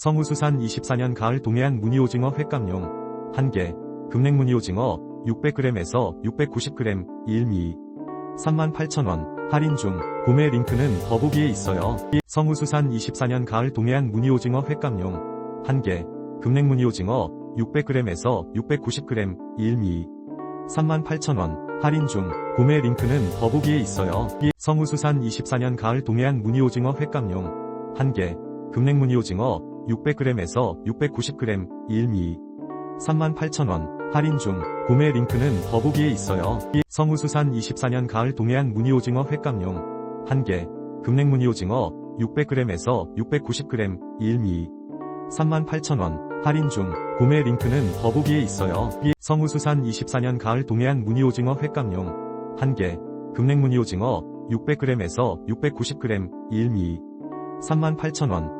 성우수산 24년 가을 동해안 무늬오징어 횟감용. 1개. 금냉 무늬오징어 600g에서 690g 1미. 38,000원. 할인 중. 구매 링크는 더보기에 있어요. 성우수산 24년 가을 동해안 무늬오징어 횟감용. 1개. 금냉 무늬오징어 600g에서 690g 1미. 38,000원. 할인 중. 구매 링크는 더보기에 있어요. 성우수산 24년 가을 동해안 무늬오징어 횟감용. 1개. 금냉 무늬오징어 600g에서 690g 1미. 38,000원. 할인 중 구매 링크는 더보기에 있어요. 성우수산 24년 가을 동해안 무늬오징어 횟감용. 1개. 금냉 무늬오징어 600g에서 690g 1미. 38,000원. 할인 중 구매 링크는 더보기에 있어요. 성우수산 24년 가을 동해안 무늬오징어 횟감용. 1개. 금냉 무늬오징어 600g에서 690g 1미. 38,000원